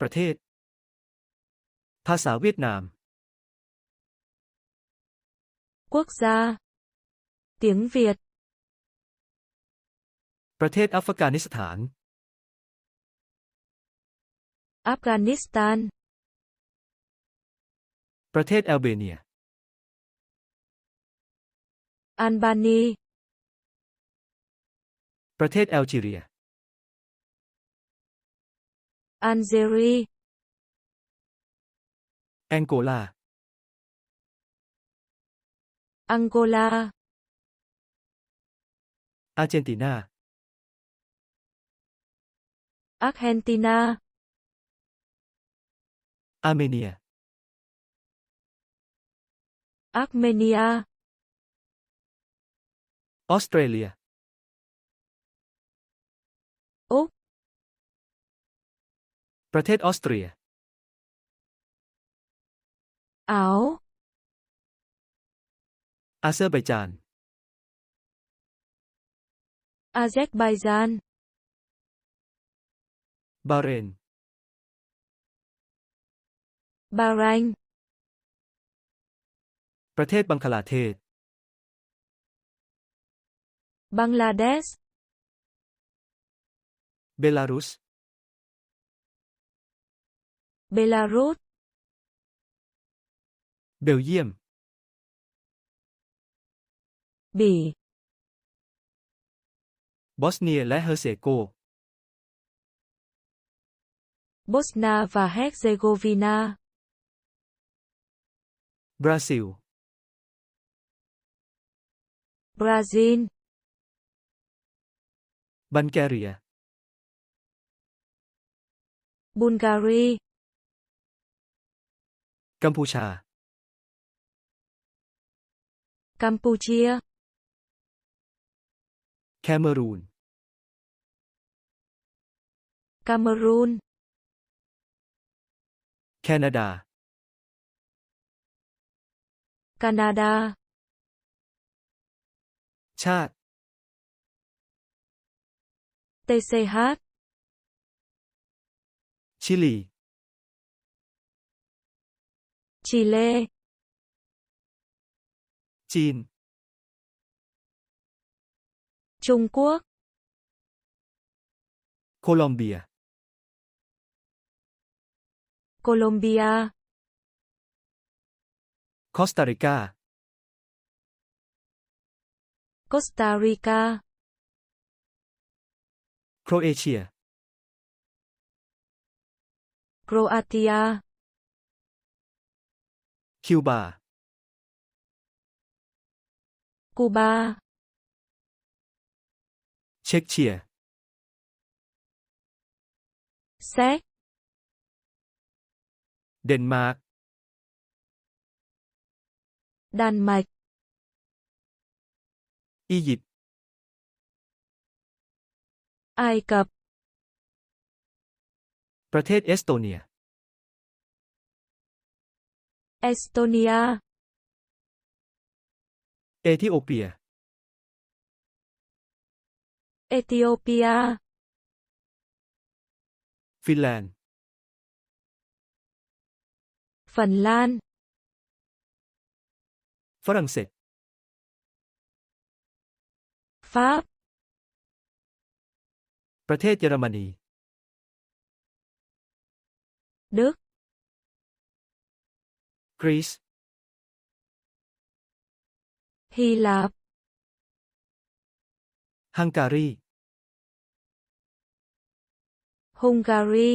ประเทศ ภาษาเวียดนาม Quốc gia. Tiếng Việt. ประเทศอัฟกานิสถาน Afghanistan. ประเทศแอลเบเนีย Albany. ประเทศแอลจีเรีย Algeria. แองโกลา Angola. อาร์เจน ตินา Argentina. อาร์เมเนีย Armenia. ออสเตรเลีย Úc. ประเทศออสเตรีย Áo. อาเซอร์ไบจาน Azerbaijan. บาห์เรน Bahrain. ประเทศบังคลาเทศ Bangladesh. เบลารุส Belarus. เบลเยี ยม Bỉ. บอสเนียและเฮอร์เซโก Bosnia và Herzegovina. บราซิล Brazil. บัลแกเรีย Bulgaria. กัมพูชา Campuchia. แคเมรูน Cameroon. แคนาดา Canada. ชาติ TCH. ชิลี Chile. Chin Trung Quốc. Colombia. Colombia. Costa Rica. Costa Rica. Croatia. Croatia. คิวบา Cuba. เช็กเชีย Séc. เดนมาร์ก Đan Mạch. อียิปต์ Ai Cập. ประเทศเอสโตเนีย Estonia. เอธิโอเปีย Ethiopia. ฟินแลนด์ Phần Lan. ฝรั่งเศส Pháp. ประเทศเยอรมนี Đức. ก รีซ Hy Lạp. ฮังการี Hungary.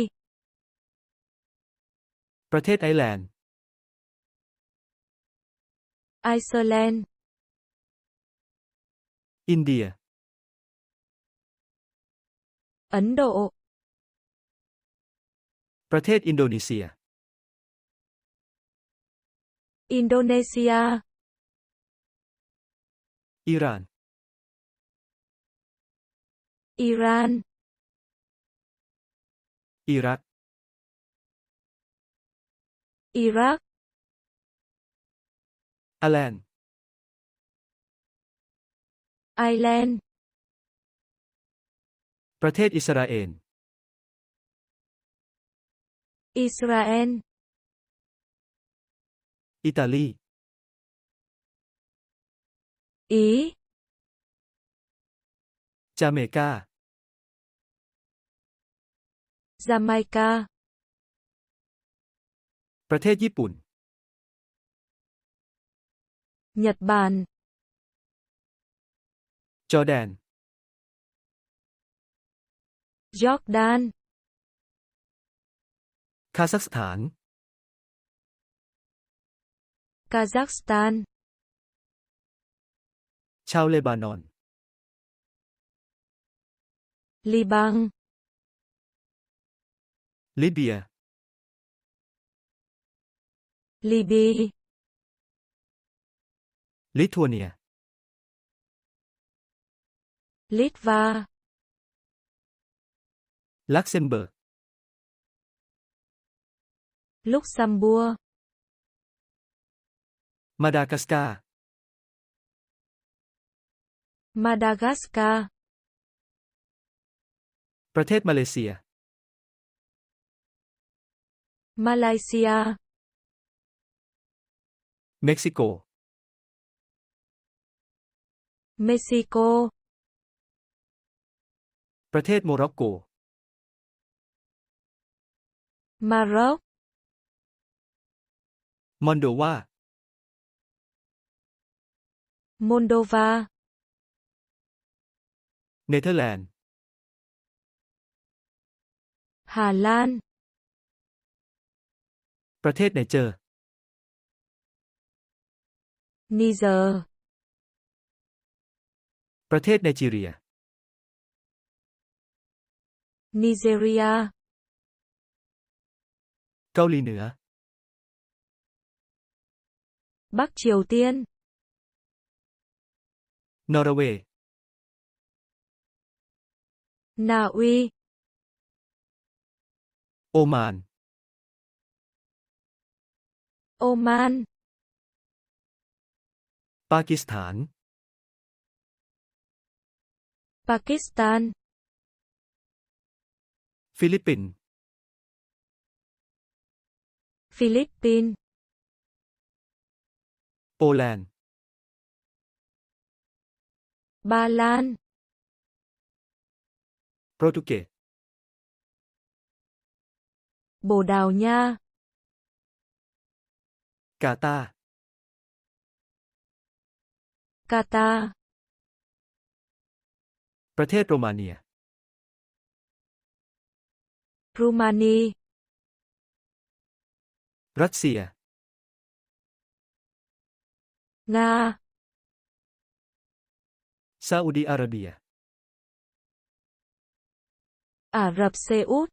ประเทศไอร์แลนด์ Iceland. อินเดีย Ấn Độ. ประเทศอินโดนีเซีย Indonesia. อิหร่าน Iran. อิรัก Iraq. อาแลนด์ Ireland. ประเทศอิสราเอล อิสราเอล อิตาลีอีจาเมกาจาไมกาประเทศญี่ปุ่น nhật bản จอร์แดน jordan คาซัคสถาน kazakhstan ชาวเลบานอน liban ลิเบีย libya ลิทัวเนีย litva ลักเซมเบิร์ก luxembourg มาดากัสการ์ madagascar ประเทศมาเลเซีย malaysia เม็กซิโก mexico ประเทศโมร็อกโก maroc มอนโดวา moldova เนเธอร์แลนด์ hà lan ประเทศไนเจอร์ niger ประเทศไนจีเรีย nigeria เกาหลีเหนือ bắc triều tiên นอร์เวย์ na uy โอมาน oman ปากีสถาน pakistan ฟิลิปปินส์ philippines โปแลนด์ ba lan โปรตุเกส bồ đào nha กาตาร์ qatar ประเทศโรมาเนีย rumani รัสเซีย nga ซาอุดีอาระเบีย ả rập xê út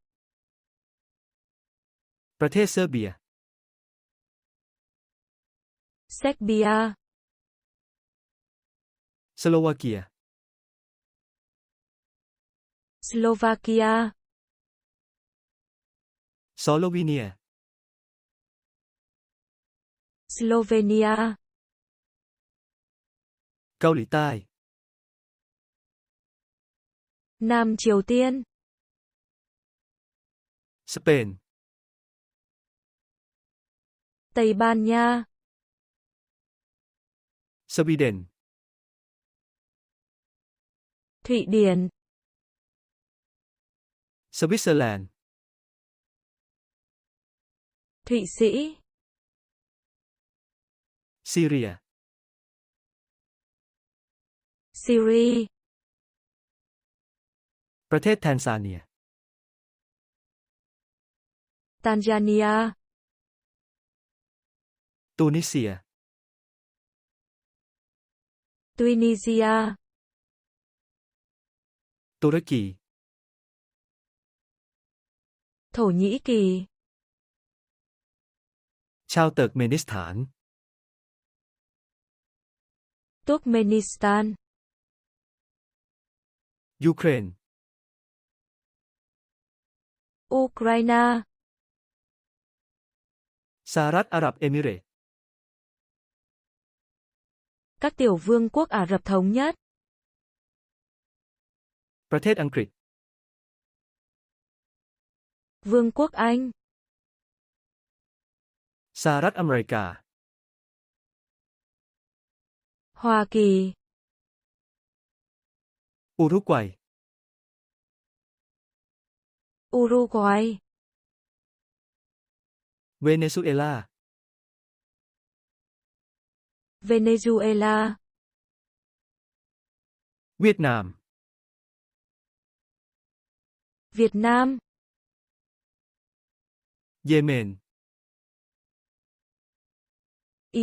ประเทศเซอร์เบีย serbia สโลวาเกีย slovakia ซอลโลวีเนีย slovenia เกาหลีใต้ Nam Triều Tiên. Spain. Tây Ban Nha. Sweden. Thụy Điển. Switzerland. Thụy Sĩ. Syria. Syria. ประเทศแทนซาเนีย tanzania ตูนิเซีย tunisia ตุรกี thổ nhĩ kỳ ชาวเติร์กเมนิสถาน turkmenistan ยูเครน ukraine สหรัฐอาหรับ เอมิเรตส์ các tiểu vương quốc Ả Rập Thống Nhất ประเทศอังกฤษ Vương quốc Anh สหรัฐอเมริกา Hoa Kỳ, อุรุกวัย Uruguay, เวเนซุเอลา Venezuela, เวียดนาม Việt Nam, เยเมน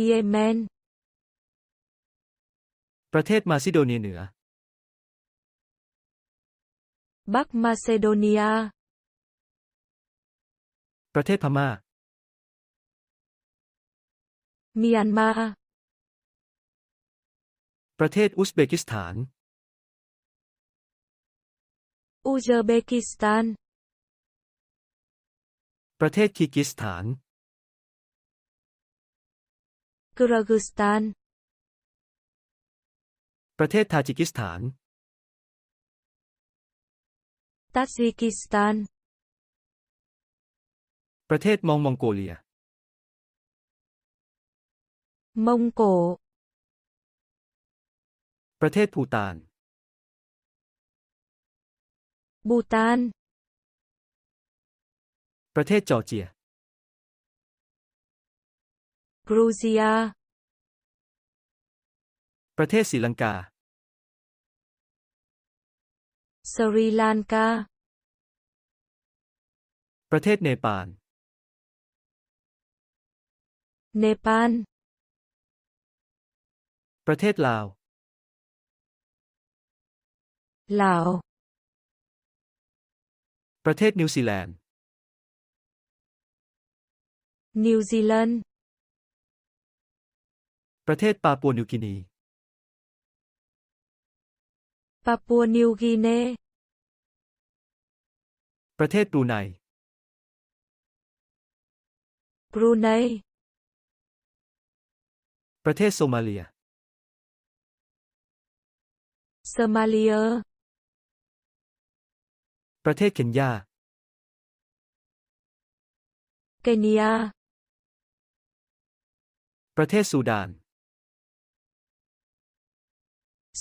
Yemen, ประเทศมาซิโดเนียเหนือ Bắc Macedonia, ประเทศพม่า Myanmar, ประเทศอุซเบกิสถาน Uzbekistan, ประเทศคีร์กิสถาน Kyrgyzstan, ประเทศทาจิกิสถาน Tajikistan, ประเทศมองมองโกเลีย Mông Cổ, ประเทศภูฏาน Bhutan, ประเทศจอร์เจีย Georgia, ประเทศศรีลังกา Sri Lanka, ประเทศเนปาล Nepal, ประเทศลาว Lào, ประเทศนิวซีแลนด์ New Zealand, ประเทศปาปัวนิวกินี Papua New Guinea, ประเทศบรูไน Brunei, ประเทศโซมาเลีย Somalia, ประเทศเคนยา Kenya, ประเทศซูดาน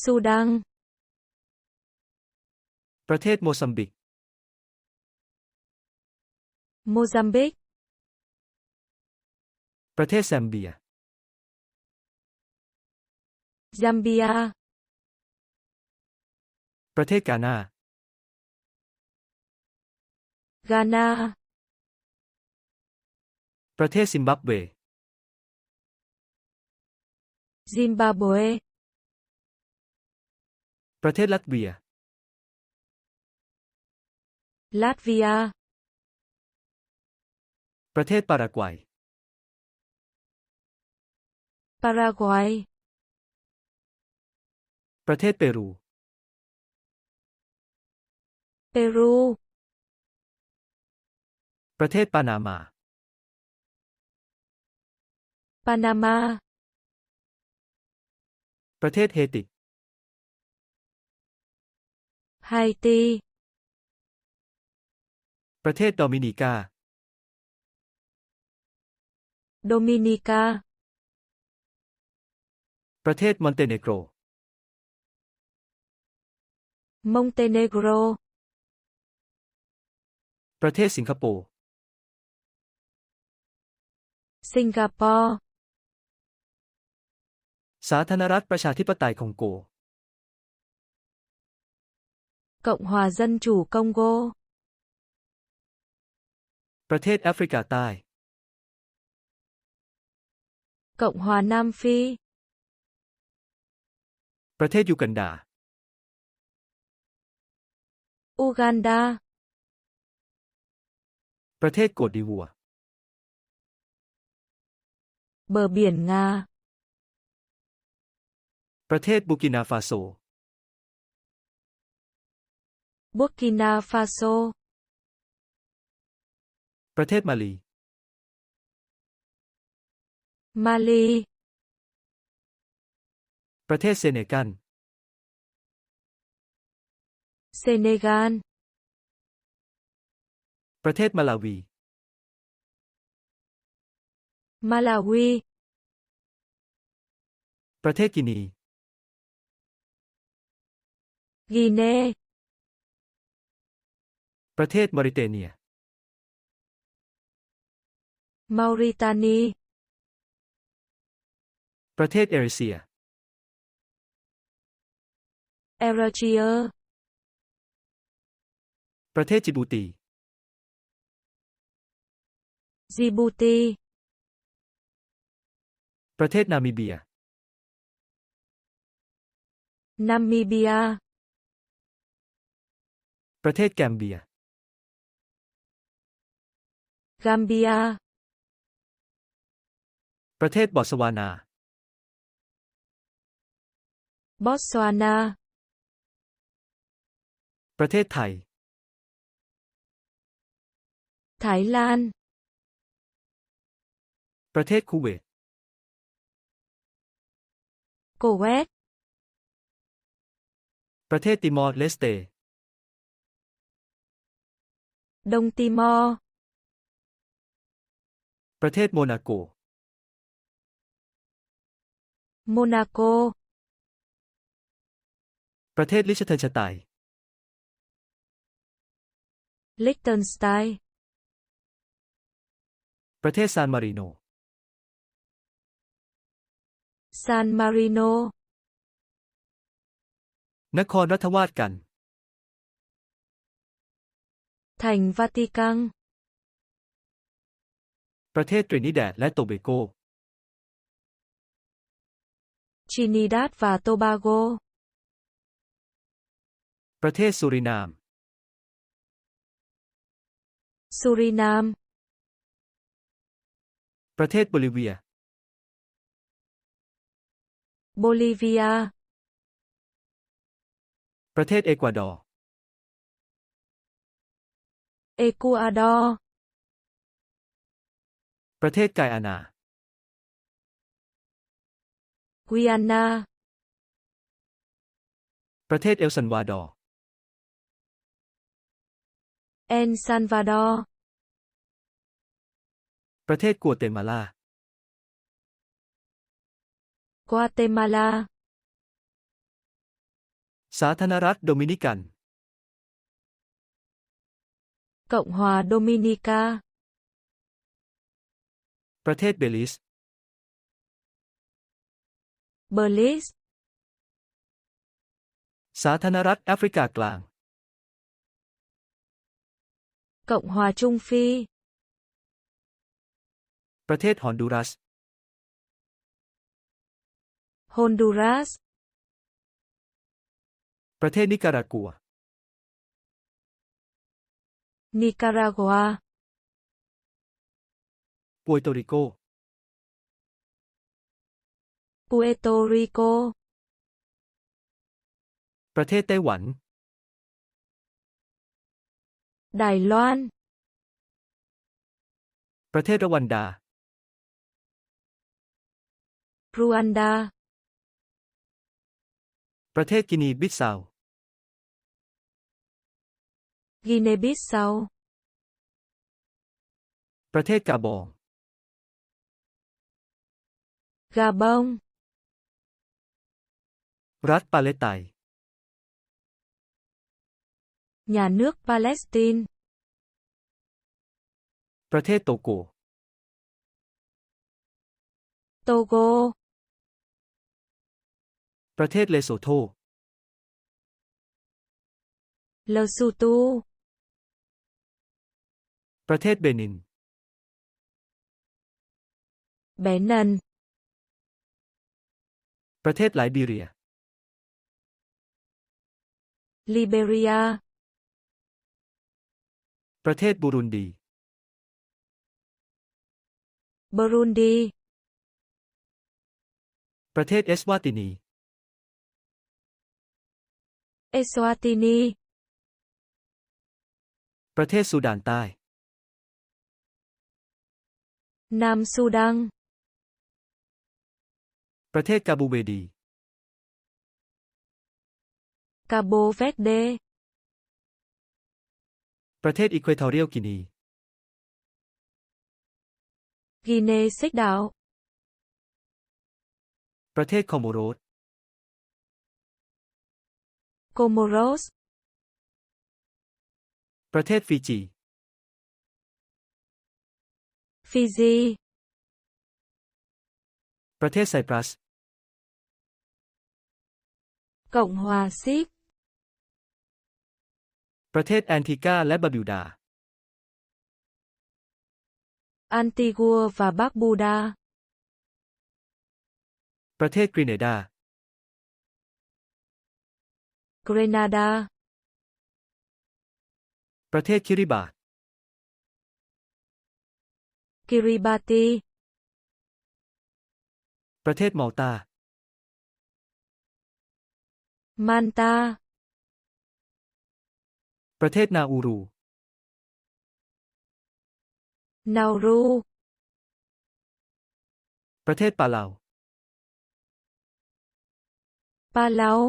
Sudan, ประเทศโมซัมบิก Mozambique, ประเทศแซมเบีย Zambia, ประเทศกานา Ghana, ประเทศซิมบับเว Zimbabwe, ประเทศลัตเวีย Latvia, ประเทศปารากวัย Paraguay, ประเทศเปรู Peru, ประเทศปานามา Panama, ประเทศเฮติ Haiti, ประเทศโดมินิกา Dominica, ประเทศมอนเตเนโกร Montenegro, ประเทศสิงคโปร์ Singapore, สาธารณรัฐประชาธิปไตยคองโก Cộng hòa Dân chủ Congo, ประเทศแอฟริกาใต้ Cộng hòa Nam Phi, ประเทศยูกันดา Uganda, ประเทศโกดดิวัว bờ biển Nga, ประเทศบูกินาฟาโซ Burkina Faso, ประเทศมาลี Mali, ประเทศเซเนกัล Senegal, ประเทศมาลาวี มาลาวี ประเทศกินีกีเน ประเทศมอริเตเนีย มาริตานี ประเทศเอริเซีย เอเรเจีย ประเทศจิบูตี จิบูตี ประเทศนามิเบีย นามิเบีย ประเทศแกมเบีย กัมเบีย ประเทศบอตสวานา บอตสวานา ประเทศไทย ไทยแลนด์ประเทศคูเวตโกเวตประเทศติมอร์เลสเตดงติมอร์ประเทศโมนาโกโมนาโกประเทศลิชเทนสไตน์ลิกเทนสไตน์ ประเทศซานมาริโน ซานมาริโน นครรัฐวาสกัน thành Vatican ประเทศตรินิแดดและโตเบโก Trinidad và Tobago ประเทศสุรินาม Suriname ประเทศโบลิเวีย Bolivia ประเทศเอกวาดอร์ Ecuador ประเทศไกอานา Guyana ประเทศเอลซันวาดอร์ El Salvador ประเทศกัวเตมาลา Guatemala สาธารณรัฐโดมินิกัน Cộng hòa Dominica ประเทศเบลิส Belize สาธารณรัฐแอฟริกากลาง Cộng hòa Trung Phi ประเทศฮอนดูรัส Honduras ประเทศนิการากัว Nicaragua ปัวโตริโก Puerto Rico ประเทศไต้หวัน Đài Loan ประเทศรวันดา Rwanda ประเทศกินีบิสซาว Guinea-Bissau ประเทศกาบอง Gabon รัฐปาเลตไตน์ Nhà nước Palestine ประเทศโตโก Togo ประเทศเลโซโธ Lesotho ประเทศเบนิน Benin ประเทศไลบีเรีย Liberia ประเทศบูรุนดี Burundi ประเทศเอสวาตินี Eswatini ประเทศซูดานใต้ Nam Sudan ประเทศกาบูเวดี Cabo Verde ประเทศอีควอทอเรียลกินีกีเนซิกดาว ประเทศคอโมโรส โกโมโรส ประเทศฟิจีฟิจี ประเทศไซปรัส Cộng hòa Sikh ประเทศแอนทิกาและบาบิวดา Antigua và Barbuda ประเทศกรีเนดา Grenada ประเทศคิริบาต Kiribati ประเทศมัลตา Manta ประเทศนาอูรู Nauru ประเทศปาเลา Palau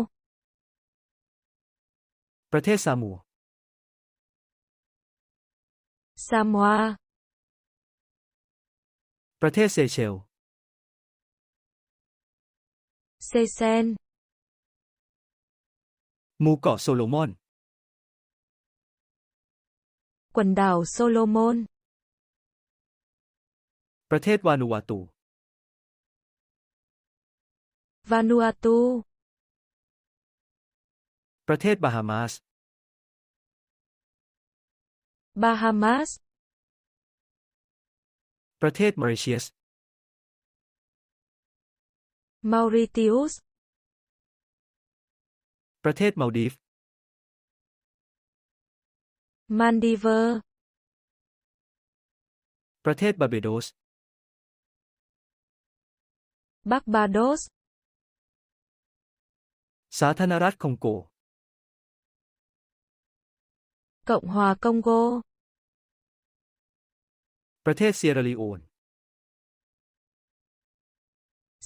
ประเทศซามัว Samoa ประเทศเซเชล Seychelles หมู่เกาะโซโลมอน Quần đảo Solomon ประเทศวานูวาตู Vanuatu ประเทศบาฮามาส Bahamas ประเทศมอริเชียส Mauritius ประเทศมาลดีฟ Maldives ประเทศบาร์เบโดส Barbados สาธารณรัฐคองโก Cộng hòa Congo ประเทศเซียราลีโอน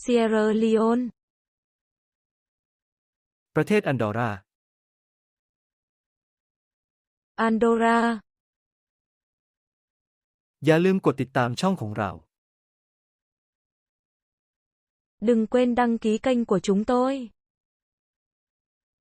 Sierra Leone ประเทศอันดอรา Andorra อย่าลืมกดติดตามช่องของเรา Đừng quên đăng ký kênh của chúng tôi